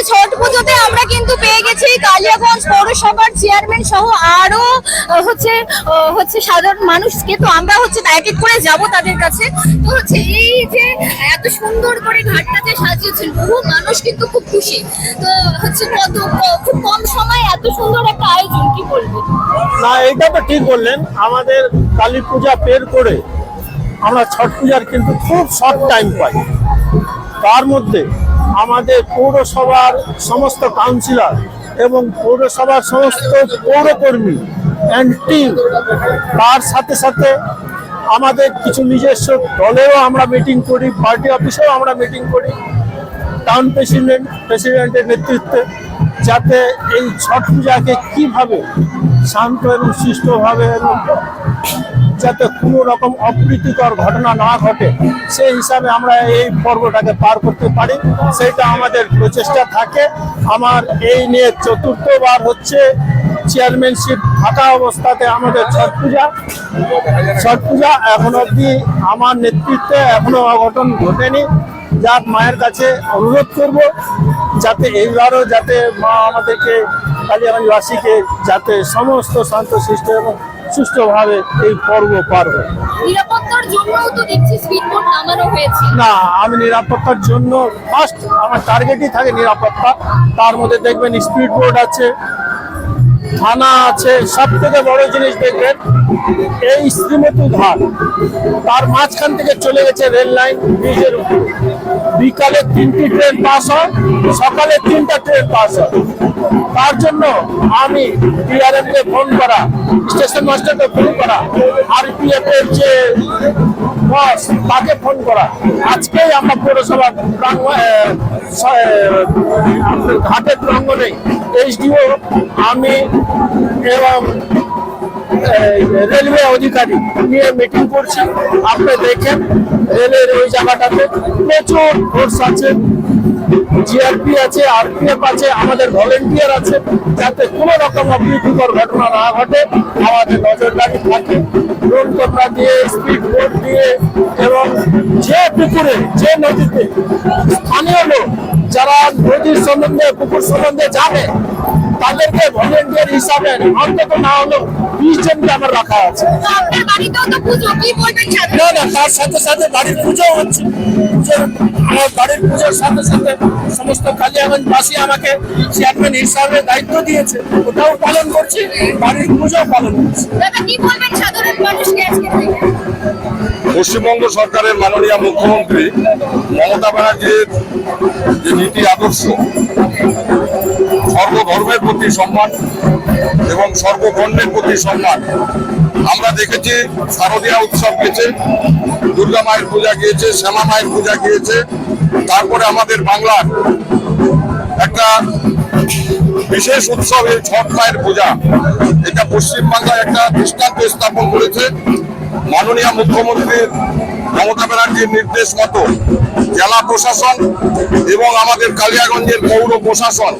এই ছট পুজোতে আমরা কিন্তু পেয়ে গেছি কালিয়াগঞ্জ পৌরসভার চেয়ারম্যান সহ আরও হচ্ছে হচ্ছে সাধারণ মানুষকে। তো আমরা হচ্ছে এক এক করে যাব তাদের কাছে। তো হচ্ছে এই যে এত সুন্দর করে ঘাটটা যে সাজিয়েছেন, বহু মানুষ কিন্তু খুব খুশি। তো হচ্ছে কত খুব কম সময়ে এত সুন্দর একটা আয়োজন, কি বলবেন না এটা তো ঠিক বললেন। আমাদের কালী পূজা পের করে আমরা ছট পূজার কিন্তু খুব শর্ট টাইম পাই। তার মধ্যে আমাদের পৌরসভার সমস্ত কাউন্সিলর এবং পৌরসভার সমস্ত পৌরকর্মী অ্যান্ড টিম তার সাথে সাথে আমাদের কিছু নিজস্ব দলেও আমরা মিটিং করি পার্টি অফিসেও আমরা মিটিং করি টাউন প্রেসিডেন্ট প্রেসিডেন্টের নেতৃত্বে, যাতে এই ছট পূজাকে কীভাবে শান্ত এবং সুষ্ঠুভাবে এবং যাতে কোনো রকম অপ্রীতিকর ঘটনা না ঘটে, সেই হিসাবে আমরা এই পর্বটাকে পার করতে পারি। সেটা আমাদের প্রচেষ্টা থাকে। আমার এই নিয়ে চতুর্থবার হচ্ছে চেয়ারম্যানশিপ থাকা অবস্থাতে আমাদের ছট পূজা। ছট পূজা এখন অবধি আমার নেতৃত্বে এখনও অঘটন ঘটেনি। যার মায়ের কাছে অনুরোধ করব, যাতে এইবারও যাতে মা আমাদেরকে কালিয়াগঞ্জবাসীকে যাতে সমস্ত শান্তশিষ্ট এবং সুষ্ঠুভাবে এই পর্ব পার হয় নিরাপত্তার জন্যও তো দেখছি স্পিড নামানো হয়েছে। না আমি নিরাপত্তার জন্য ফার্স্ট আমার টার্গেটই থাকে নিরাপত্তা। তার মধ্যে দেখবেন স্পিড বোর্ড আছে থানা আছে সব থেকে বড় জিনিস দেখবেন এই শ্রীমতী ঘাট তার মাঝখান থেকে চলে গেছে রেল লাইন ব্রিজের উপর। বিকালে তিনটি ট্রেন পাস হয়, সকালে তিনটা ট্রেন পাস হয়। তার জন্য আমি কে ফোন করা, স্টেশন মাস্টারকে ফোন করা আরপিএফ এর যে বস, তাকে ফোন করা। আজকেই আমরা পৌরসভা ঘাটের প্রাঙ্গণে এইচডিও আমি এবং রেলওয়ে অধিকারী নিয়ে মিটিং করছি। আপনি দেখেন, রেলের ওই জায়গাটাতে প্রচুর ফোর্স আছে। জিআরপি আছে আরপিএফ আছে, আমাদের ভলেন্টিয়ার আছে। যাতে কোনো রকম অপ্রীতিকর ঘটনা না ঘটে, আমাদের নজরদারি থাকে। ড্রোন ক্যামেরা দিয়ে স্পিড বোট দিয়ে, এবং যে পুকুরে, যে নদীতে স্থানীয় লোক, যারা নদীর সম্বন্ধে, পুকুর সম্বন্ধে জানে তাদেরকে ভলেন্টিয়ার হিসাবে অন্তত না হলেও বিশ জনকে আমার রাখা আছে। না না তার সাথে সাথে বাড়ির পুজো হচ্ছে। আমার বাড়ির পুজোর সাথে সাথে সমস্ত কালিয়াগঞ্জবাসী আমাকে চেয়ারম্যান হিসাবে দায়িত্ব দিয়েছে। ওটাও পালন করছি বাড়ির পুজো পালন করছি। কি বলবেন সাধারণ মানুষকে আজকে পশ্চিমবঙ্গ সরকারের মাননীয় মুখ্যমন্ত্রী মমতা ব্যানার্জির যে নীতি আদর্শ, সর্বধর্মের প্রতি সম্মান এবং সর্ববর্ণের প্রতি সম্মান, আমরা দেখেছি শারদীয়া উৎসব গিয়েছে দুর্গা মায়ের পূজা গিয়েছে, শ্যামা মায়ের পূজা গিয়েছে, তারপরে আমাদের বাংলার একটা বিশেষ উৎসব এই ছট মায়ের পূজা, এটা পশ্চিমবাংলায় একটা দৃষ্টান্ত স্থাপন করেছে। মাননীয় মুখ্যমন্ত্রীর মমতা ব্যানার্জির নির্দেশ মতো জেলা প্রশাসন এবং আমাদের কালিয়াগঞ্জের পৌর প্রশাসন,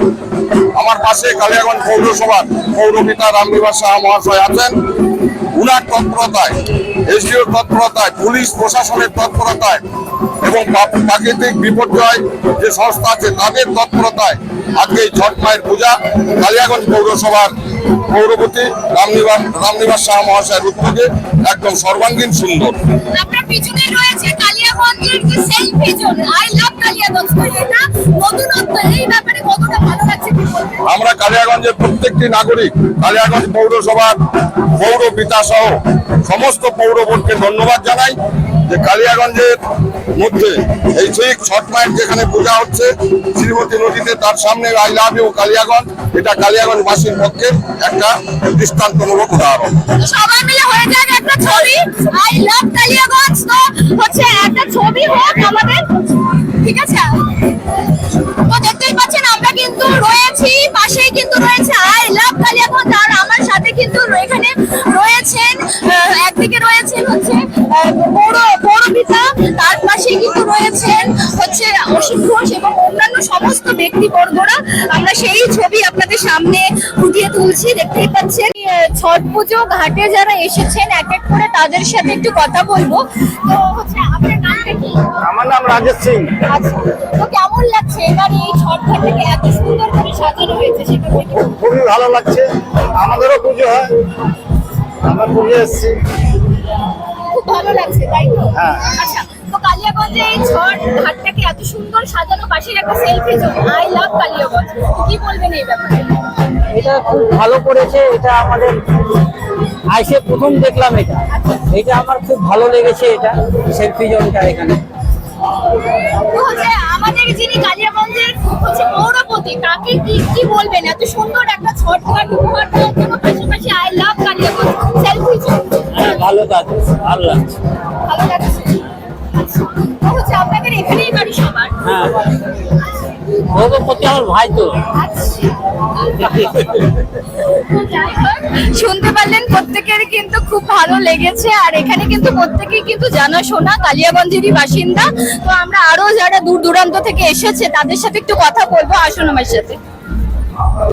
আমার পাশে কালিয়াগঞ্জ পৌরসভার পৌরপিতা রামনিবাস সাহা মহাশয় আছেন। উনার তৎপরতায়, এসডিওর তৎপরতায়, পুলিশ প্রশাসনের তৎপরতায় এবং প্রাকৃতিক বিপর্যয় যে সংস্থা আছে, তাদের তৎপরতায় আজকে এই ছট মায়ের পূজা কালিয়াগঞ্জ পৌরসভার পৌরপতি রামনিবাস রামনিবাস সাহা মহাশয়ের উদ্যোগে একদম সর্বাঙ্গীন সুন্দর। আপনার পিছনে রয়েছে কালিয়াগঞ্জের যে selfie zone? I love Kaliaganj এটা নতুনত্ব এই ব্যাপারে কতটা ভালো লাগছে আমরা কালিয়াগঞ্জের প্রত্যেকটি নাগরিক কালিয়াগঞ্জ পৌরসভার পৌর পিতা সহ সমস্ত পৌর বোর্ডকে ধন্যবাদ জানাই। যে কালিয়াগঞ্জের মধ্যে এই ঠিক ছট মায়ের যেখানে পূজা হচ্ছে, শ্রীমতী নদীতে তার সামনে আই লাভ ইউ কালিয়াগঞ্জ। এটা কালিয়াগঞ্জবাসীর পক্ষে একটা দৃষ্টান্তমূলক উদাহরণ। একটা ছবি। আমাদের। ঠিক আছে? আমরা কিন্তু পাশেই কিন্তু রয়েছে আই লাভ আর আমার সাথে কিন্তু রয়েছেন একদিকে রয়েছেন হচ্ছে পৌরপিতা তার পাশেই কিন্তু রয়েছেন হচ্ছে অসীম ঘোষ এবং অন্যান্য সমস্ত ব্যক্তিবর্গরা। আমরা সেই ছবি আপনাদের সামনে ফুটিয়ে তুলছি দেখতেই পাচ্ছেন। ছট পুজো ঘাটে যারা এসেছেন এক এক করে তাদের সাথে একটু কথা বলব। তো হচ্ছে আপনার নামটা কি? আমার নাম রাজেশ সিং। আচ্ছা তো কেমন লাগছে? এবার এই ছট ঘাটটাকে এত সুন্দর করে সাজানো হয়েছে সেটা খুবই ভালো লাগছে। আমাদেরও পুজো হয়। আমরা পুজো এসেছি খুব ভালো লাগছে তাই তো? হ্যাঁ। আচ্ছা তো কালিয়াগঞ্জে এই ছট ঘাটটাকে এত সুন্দর সাজানো পাশের একটা selfie zone I love Kaliaganj. কি বলবেন এই ব্যাপারে? এটা খুব ভালো করেছে এটা আমাদের আইসে প্রথম দেখলাম এটা। এটা আমার খুব ভালো লেগেছে এটা সেলফি জোনটা এখানে। আমাদের যিনি কালিয়াগঞ্জের হচ্ছে পৌরপতি তাকে কি কি বলবেন? এত সুন্দর একটা ছট ঘাট উপহার দেওয়ার জন্য পাশাপাশি আই লাভ কালিয়া সেলফি হ্যাঁ ভালো লাগছে ভালো লাগছে। ভালো লাগছে। আচ্ছা, আপনাদের এখানেই বাড়ি সবার? হ্যাঁ। ও আমার ভাই তো। শুনতে পারলেন প্রত্যেকের কিন্তু খুব ভালো লেগেছে, আর এখানে কিন্তু প্রত্যেকেই কিন্তু জানাশোনা কালিয়াগঞ্জেরই বাসিন্দা। তো আমরা আরও যারা দূর দূরান্ত থেকে এসেছে, তাদের সাথে একটু কথা বলব, আসুন আমার সাথে।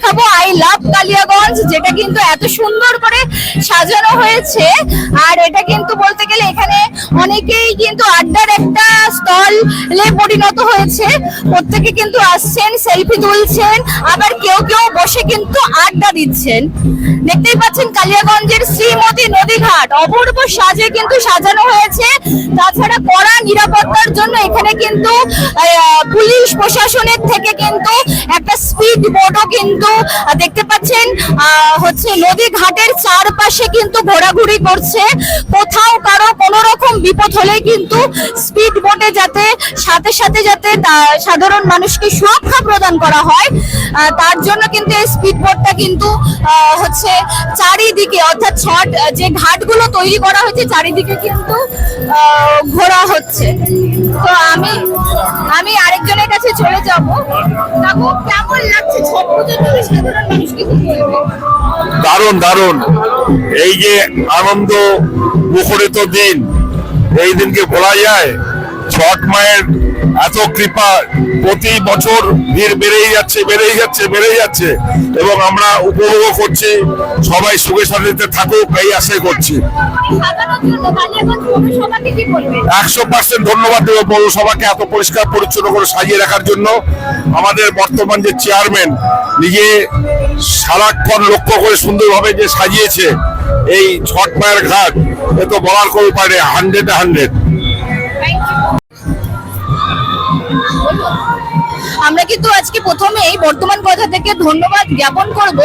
খাব আই লাভ কালিয়াগঞ্জ, যেটা কিন্তু এত সুন্দর করে সাজানো হয়েছে। আর এটা কিন্তু বলতে গেলে এখানে অনেকেই কিন্তু আড্ডার একটা স্টল পরিণত হয়েছে। প্রত্যেকে কিন্তু আসছেন সেলফি তুলছেন, আবার কেউ কেউ বসে কিন্তু আড্ডা দিচ্ছেন। দেখতেই পাচ্ছেন কালিয়াগঞ্জের শ্রীমতী নদীঘাট। অপূর্ব সাজে কিন্তু সাজানো হয়েছে। তাছাড়া কড়া নিরাপত্তার জন্য এখানে কিন্তু পুলিশ প্রশাসনের থেকে কিন্তু একটা স্পিড বোটও কিন্তু আহ, দেখতে পাচ্ছেন হচ্ছে নদী ঘাটের চারপাশে কিন্তু ঘোরাঘুরি করছে। কোথাও কারও কোনো রকম বিপদ হলে কিন্তু স্পিড বোটে যাতে সাথে সাথে যাতে সাধারণ মানুষকে সুরক্ষা প্রদান করা হয় তার জন্য কিন্তু এই স্পিড বোটটা কিন্তু হচ্ছে চারিদিকে অর্থাৎ ছট যে ঘাটগুলো তৈরি করা হয়েছে চারিদিকে কিন্তু ঘোরা হচ্ছে। তো আমি আমি আরেকজনের কাছে চলে যাব। কাকু, কেমন লাগছে? ছট দিনে সাধারণ মানুষকে দারুণ দারুণ। এই যে আনন্দ মুখরিত দিন, এই দিনকে বলা যায় ছট মায়ের এত কৃপা প্রতি বছর ভিড় বেড়েই যাচ্ছে বেড়েই যাচ্ছে বেড়েই যাচ্ছে। এবং আমরা উপভোগ করছি, সবাই সুখে শান্তিতে থাকুক, এই আশাই করছি। একশো পার্সেন্ট ধন্যবাদ দেবো পৌরসভাকে এত পরিষ্কার, পরিচ্ছন্ন করে সাজিয়ে রাখার জন্য। আমাদের বর্তমান যে চেয়ারম্যান, নিজে সারাক্ষণ লক্ষ্য করে সুন্দরভাবে যে সাজিয়েছে, এই ছট মায়ের ঘাট, এ তো বলার কোনো পারে হান্ড্রেড হান্ড্রেড। 左转 আমরা কিন্তু আজকে প্রথমেই বর্তমান কথা থেকে ধন্যবাদ জ্ঞাপন করব।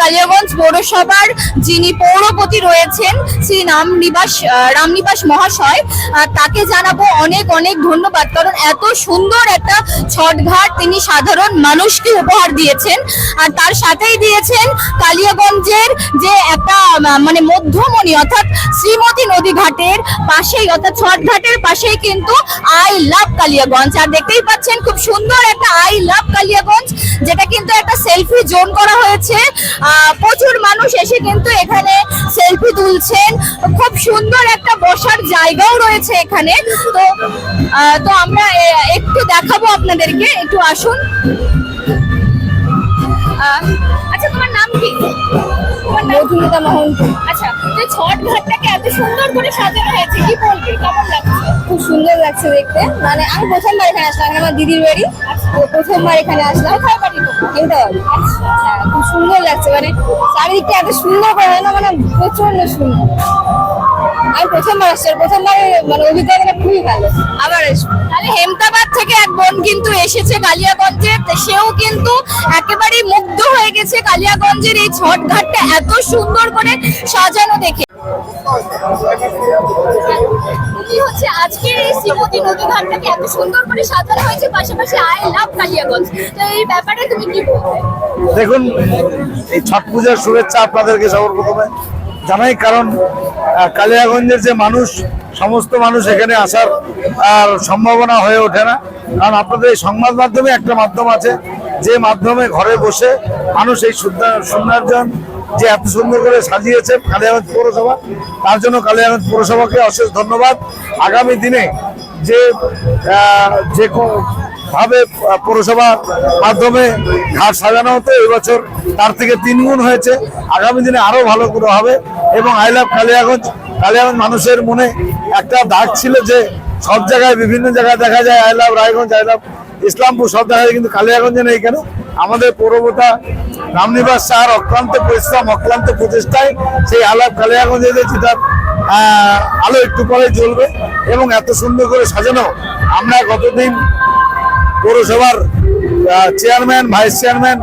কালিয়াগঞ্জ পৌরসভার যিনি পৌরপতি রয়েছেন, শ্রী রামনিবাস রামনিবাস মহাশয় তাকে জানাব অনেক অনেক ধন্যবাদ। কারণ এত সুন্দর একটা ছটঘাট তিনি সাধারণ মানুষকে উপহার দিয়েছেন। আর তার সাথেই দিয়েছেন কালিয়াগঞ্জের যে একটা মানে মধ্যমণি অর্থাৎ শ্রীমতী নদী ঘাটের পাশেই, অর্থাৎ ছটঘাটের পাশেই কিন্তু আই লাভ কালিয়াগঞ্জ। আর দেখতেই পাচ্ছেন খুব সুন্দর একটা আই লাভ কালিয়াগঞ্জ, যেটা কিন্তু একটা সেলফি জোন করা হয়েছে। প্রচুর মানুষ এসে কিন্তু এখানে সেলফি তুলছেন। খুব সুন্দর একটা বসার জায়গাও রয়েছে এখানে। তো তো আমরা একটু দেখাবো আপনাদেরকে, একটু আসুন। আচ্ছা তোমার নাম কি? মধুমিতা মহন্ত। ছট ঘাটটাকে এত সুন্দর করে সাজানো হয়েছে কি বলবি? কেমন লাগছে? খুব সুন্দর লাগছে দেখতে। মানে আমি প্রথমবার এখানে আসলাম আমার দিদির বাড়ি। তো প্রথমবার এখানে আসলাম। কোথায় বাড়ি তোমার? এটা হ্যাঁ খুব সুন্দর লাগছে। মানে চারিদিকটা এত সুন্দর করে না মানে প্রচণ্ড সুন্দর। আমি প্রথমবার আসছি প্রথমবার মানে অভিজ্ঞতাটা খুবই ভালো। আবার আসব। তাহলে হেমতাবাদ থেকে এক বোন কিন্তু এসেছে কালিয়াগঞ্জে সেও কিন্তু একেবারে মুগ্ধ হয়ে গেছে কালিয়াগঞ্জের এই ছট ঘাটটা এত সুন্দর করে সাজানো দেখে। হচ্ছে? আজকের এই শ্রীমতী নদী এত সুন্দর করে সাজানো হয়েছে, পাশাপাশি আই লাভ কালিয়াগঞ্জ। তো এই ব্যাপারে তুমি কি বলবে? দেখুন, এই ছট পূজার শুভেচ্ছা আপনাদেরকে সর্বপ্রথমে জানাই, কারণ কালিয়াগঞ্জের যে মানুষ, সমস্ত মানুষ এখানে আসার, আর সম্ভাবনা হয়ে ওঠে না। কারণ আপনাদের এই সংবাদ মাধ্যমে একটা মাধ্যম আছে, যে মাধ্যমে ঘরে বসে মানুষ এই সুন্দর- সৌন্দর্যন যে এত সুন্দর করে সাজিয়েছে কালিয়াগঞ্জ পৌরসভা, তার জন্য কালিয়াগঞ্জ পৌরসভাকে অশেষ ধন্যবাদ। আগামী দিনে যে যে ভাবে পৌরসভার মাধ্যমে ঘাট সাজানো হতো এবছর তার থেকে তিন গুণ হয়েছে। আগামী দিনে আরও ভালো করে হবে এবং আই লাভ কালিয়াগঞ্জ। কালিয়াগঞ্জ মানুষের মনে একটা দাগ ছিল যে সব জায়গায়, বিভিন্ন জায়গায় দেখা যায়, I love Raiganj, I love Islampur, সব জায়গায় কিন্তু কালিয়াগঞ্জে নেই কেন? আমাদের পৌরবতা রামনিবাস শাহর অক্লান্ত পরিশ্রম অক্লান্ত প্রচেষ্টায় সেই আলাপ কালিয়াগঞ্জে আহ, আলো একটু পরে জ্বলবে এবং এত সুন্দর করে সাজানো আমরা গতদিন পৌরসভার চেয়ারম্যান ভাইস চেয়ারম্যান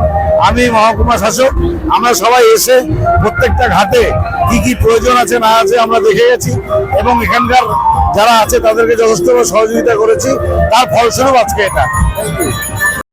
আমি মহকুমা শাসক আমরা সবাই এসে প্রত্যেকটা ঘাটে কি কি প্রয়োজন আছে না আছে আমরা দেখে গেছি এবং এখানকার যারা আছে তাদেরকে যথেষ্ট সহযোগিতা করেছি। তার ফলস্বরূপ আজকে এটা।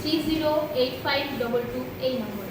three zero eight five double two এই নম্বরে